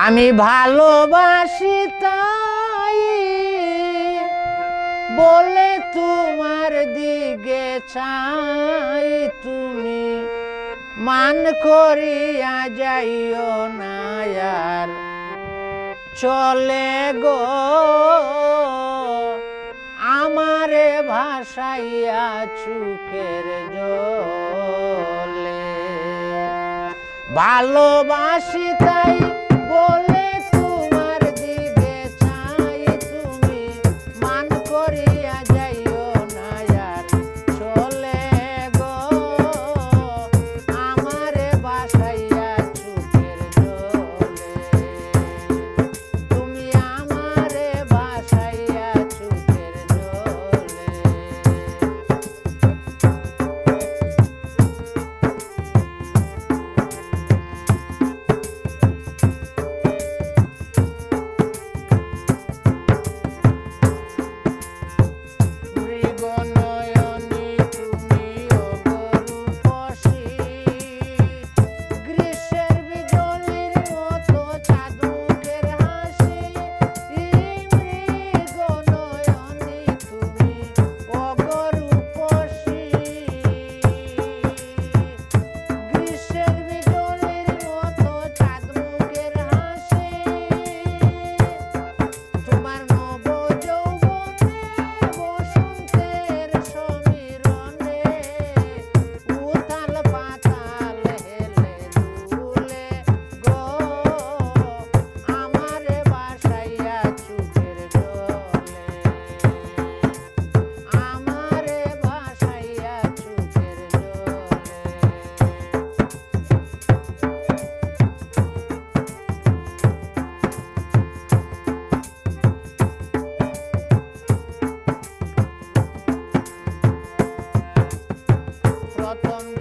আমি ভালোবাসি তাই বলে তোমার দিকে চাই তুমি। মান করিয়া যাইও না আর চলে গো। আমারে ভাসাইয়া চুকের জলে। ভালোবাসি তাই বল not one